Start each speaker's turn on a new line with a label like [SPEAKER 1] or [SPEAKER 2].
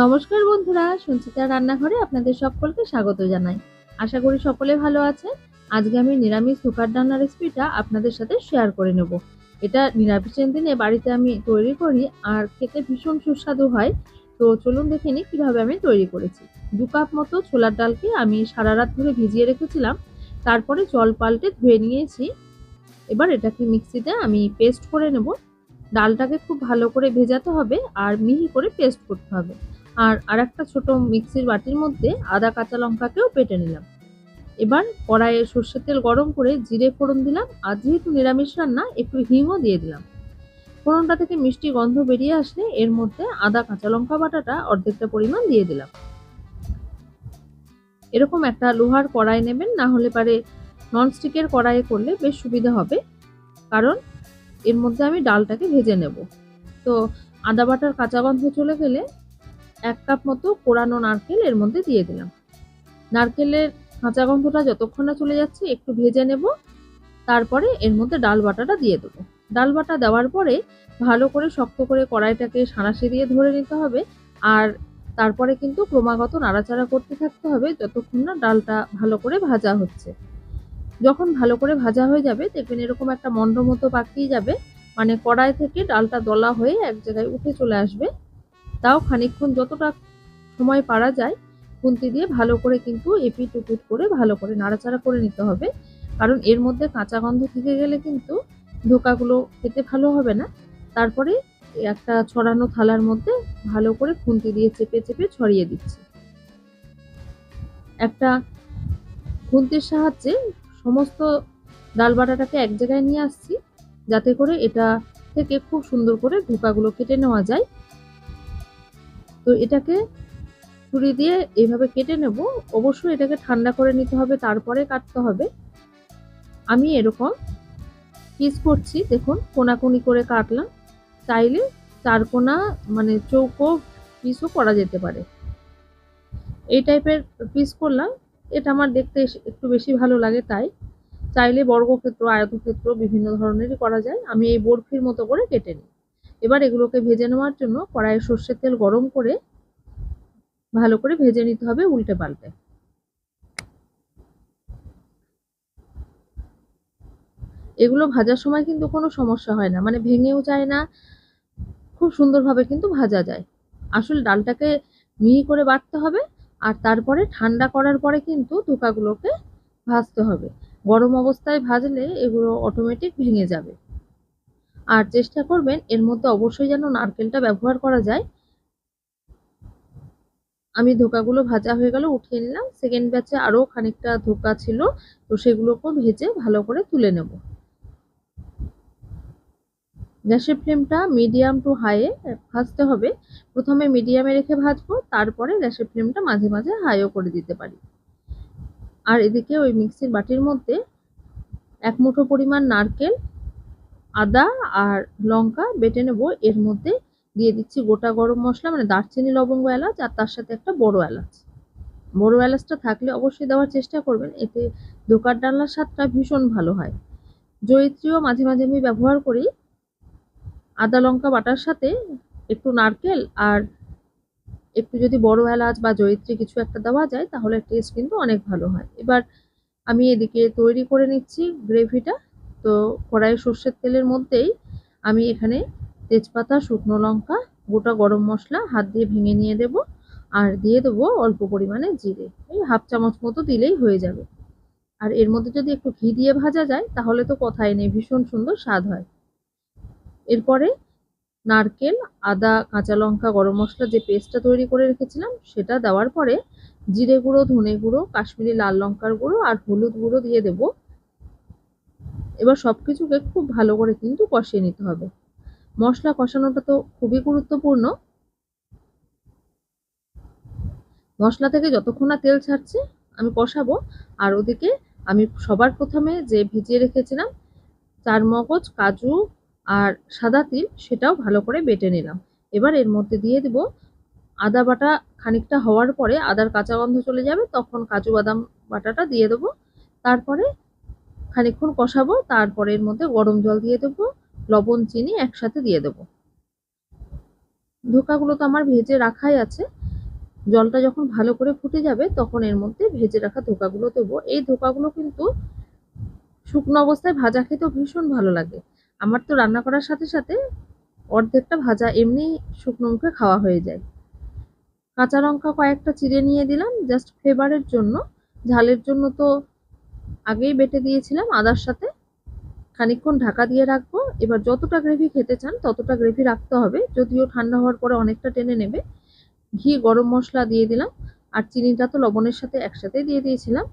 [SPEAKER 1] নমস্কার বন্ধুরা সঞ্চিতা রান্নাঘরে আপনাদের সকলকে স্বাগত জানাই। আশা করি সকলে ভালো আছে আজকে আমি নিরামিষ সুকার ডান্না রেসিপিটা আপনাদের সাথে শেয়ার করে নেব। এটা নিরামিষের দিনে বাড়িতে আমি তৈরি করি আর খেতে ভীষণ সুস্বাদু হয়। তো চলুন দেখে নিই কীভাবে আমি তৈরি করেছি। দু কাপ মতো ছোলার ডালকে আমি সারা রাত ধরে ভিজিয়ে রেখেছিলাম। তারপরে জল পাল্টে ধুয়ে নিয়েছি। এবার এটাকে মিক্সিতে আমি পেস্ট করে নেব। ডালটাকে খুব ভালো করে ভেজাতে হবে আর মিহি করে পেস্ট করতে হবে। আর আরেকটা ছোট মিক্সির বাটির মধ্যে আদা, কাঁচা লঙ্কাকেও পেটে নিলাম। এবার কড়াইয়ে সর্ষের তেল গরম করে জিরে ফোড়ন দিলাম আর যেহেতু নিরামিষ রান্না, একটু হিংও দিয়ে দিলাম। ফোড়নটা থেকে মিষ্টি গন্ধ বেরিয়ে আসলে এর মধ্যে আদা, কাঁচা লঙ্কা বাটাটা অর্ধেকটা পরিমাণ দিয়ে দিলাম। এরকম একটা লোহার কড়াই নেবেন, না হলে পারে ননস্টিকের কড়াইয়ে করলে বেশ সুবিধা হবে, কারণ এর মধ্যে আমি ডালটাকে ভেজে নেব। তো আদা বাটার কাঁচা গন্ধ চলে গেলে এক কাপ মতো কোরানো নারকেল এর মধ্যে দিয়ে দিলাম। নারকেলের কাঁচা গন্ধটা যতক্ষণ না চলে যাচ্ছে, একটু ভেজে নেব। তারপরে এর মধ্যে ডাল বাটাটা দিয়ে দেবো। ডাল বাটা দেওয়ার পরে ভালো করে শক্ত করে কড়াইটাকে সাঁড়াশি দিয়ে ধরে নিতে হবে। আর তারপরে কিন্তু ক্রমাগত নাড়াচাড়া করতে থাকতে হবে যতক্ষণ না ডালটা ভালো করে ভাজা হচ্ছে। যখন ভালো করে ভাজা হয়ে যাবে, দেখবেন এরকম একটা মন্ড মতো পাকিয়ে যাবে। মানে কড়াই থেকে ডালটা দলা হয়ে এক জায়গায় উঠে চলে আসবে। তাও খানিকক্ষণ যতটা সময় পারা যায় খুন্তি দিয়ে ভালো করে কিন্তু এপিট উপিট করে ভালো করে নাড়াচাড়া করে নিতে হবে। কারণ এর মধ্যে কাঁচা গন্ধ থেকে গেলে কিন্তু ধোকাগুলো খেতে ভালো হবে না। তারপরে একটা ছড়ানো থালার মধ্যে ভালো করে খুন্তি দিয়ে চেপে চেপে ছড়িয়ে দিচ্ছি। একটা খুন্তির সাহায্যে সমস্ত ডাল বাটাটাকে এক জায়গায় নিয়ে আসছি যাতে করে এটা থেকে খুব সুন্দর করে ধোকাগুলো কেটে নেওয়া যায়। তো এটাকে ছুরি দিয়ে এইভাবে কেটে নেব। অবশ্যই এটাকে ঠান্ডা করে নিতে হবে, তারপরে কাটতে হবে। আমি এরকম পিস করছি, দেখুন, কোনাকুনি করে কাটলাম। চাইলে চারকোনা মানে চৌকো পিসও করা যেতে পারে। এই টাইপের পিস করলাম, এটা আমার দেখতে একটু বেশি ভালো লাগে তাই। চাইলে বর্গক্ষেত্র, আয়তক্ষেত্র বিভিন্ন ধরনেরই করা যায়। আমি এই বরফির মতো করে কেটে নিই। এবার এগুলোকে ভেজে নেওয়ার জন্য কড়াইয়ে সর্ষের তেল গরম করে ভালো করে ভেজে নিতে হবে উল্টে পাল্টে। এগুলো ভাজার সময় কিন্তু কোনো সমস্যা হয় না মানে ভেঙেও যায় না, খুব সুন্দরভাবে কিন্তু ভাজা যায়। আসলে ডালটাকে মিহি করে বাটতে হবে আর তারপরে ঠান্ডা করার পরে কিন্তু ধোকাগুলোকে ভাজতে হবে। গরম অবস্থায় ভাজলে এগুলো অটোমেটিক ভেঙে যাবে। আর চেষ্টা করবেন এর মধ্যে অবশ্যই যেন নারকেলটা ব্যবহার করা যায়। আমি ধোকাগুলো ভাজা হয়ে গেল, উঠিয়ে নিলাম। সেকেন্ড ব্যাচে আরও খানিকটা ধোকা ছিল, তো সেগুলোকেও ভেজে ভালো করে তুলে নেব। গ্যাসের ফ্লেমটা মিডিয়াম টু হাইয়ে ভাজতে হবে। প্রথমে মিডিয়ামে রেখে ভাজবো, তারপরে গ্যাসের ফ্লেমটা মাঝে মাঝে হাইও করে দিতে পারি। আর এদিকে ওই মিক্সির বাটির মধ্যে এক মুঠো পরিমাণ নারকেল আদা আর লঙ্কা বেটে নেব। এর মধ্যে দিয়ে দিচ্ছি গোটা গরম মশলা মানে দারচিনি, লবঙ্গ, এলাচ, আর তার সাথে একটা বড় এলাচ। বড় এলাচটা থাকলে অবশ্যই দেওয়ার চেষ্টা করবেন, এতে দোকার ডালনার স্বাদটা ভীষণ ভালো হয়। জয়িত্রীও মাঝে মাঝে আমি ব্যবহার করি। আদা, লঙ্কা, বাটার সাথে একটু নারকেল আর একটু যদি বড় এলাচ বা জয়িত্রী কিছু একটা দেওয়া যায়, তাহলে টেস্ট কিন্তু অনেক ভালো হয়। এবার আমি এদিকে তৈরি করে নিচ্ছি গ্রেভিটা তো কড়াই সর্ষের তেলের মধ্যেই আমি এখানে তেজপাতা, শুকনো লঙ্কা, গোটা গরম মশলা হাত দিয়ে ভেঙে নিয়ে দেব আর দিয়ে দেবো অল্প পরিমাণে জিরে। এই হাফ চামচ মতো দিলেই হয়ে যাবে। আর এর মধ্যে যদি একটু ঘি দিয়ে ভাজা যায়, তাহলে তো কথাই নেই, ভীষণ সুন্দর স্বাদ হয়। এরপরে নারকেল, আদা, কাঁচা লঙ্কা, গরম মশলা যে পেস্টটা তৈরি করে রেখেছিলাম, সেটা দেওয়ার পরে জিরে গুঁড়ো, ধনে গুঁড়ো, কাশ্মীরি লাল লঙ্কার গুঁড়ো আর হলুদ গুঁড়ো দিয়ে দেব। এবার সব কিছুকে খুব ভালো করে কিন্তু কষিয়ে নিতে হবে। মশলা কষানোটা তো খুবই গুরুত্বপূর্ণ। মশলা থেকে যতক্ষণ না তেল ছাড়ছে, আমি কষাবো। আর ওদিকে আমি সবার প্রথমে যে ভিজিয়ে রেখেছিলাম, চার মগজ, কাজু আর সাদা তিল, সেটাও ভালো করে বেটে নিলাম। এবার এর মধ্যে দিয়ে দেব আদা বাটা খানিকটা হওয়ার পরে আদার কাঁচা গন্ধ চলে যাবে, তখন কাজু বাদাম বাটাটা দিয়ে দেবো। তারপরে খানিকক্ষণ কষাবো, তারপরে এর মধ্যে গরম জল দিয়ে দেবো, লবণ, চিনি একসাথে দিয়ে দেবো। ধোকাগুলো তো আমার ভেজে রাখাই আছে। জলটা যখন ভালো করে ফুটে যাবে, তখন এর মধ্যে ভেজে রাখা ধোকাগুলো দেবো। এই ধোকাগুলো কিন্তু শুকনো অবস্থায় ভাজা খেতেও ভীষণ ভালো লাগে। আমার তো রান্না করার সাথে সাথে অর্ধেকটা ভাজা এমনি শুকনো মুখে খাওয়া হয়ে যায়। কাঁচা লঙ্কা কয়েকটা চিড়ে নিয়ে দিলাম জাস্ট ফ্লেভারের জন্য। ঝালের জন্য তো আগেই বেটে দিয়েছিলাম আদার সাথে। খানিকক্ষণ ঢাকা দিয়ে রাখব। এবার যতটা গ্রেভি খেতে চান ততটা গ্রেভি রাখতে হবে। যদিও ঠান্ডা হওয়ার পরে অনেকটা টেনে নেবে। ঘি, গরম মশলা দিয়ে দিলাম। আর চিনিটা তো লবণের সাথে একসাথে দিয়ে দিয়েছিলাম।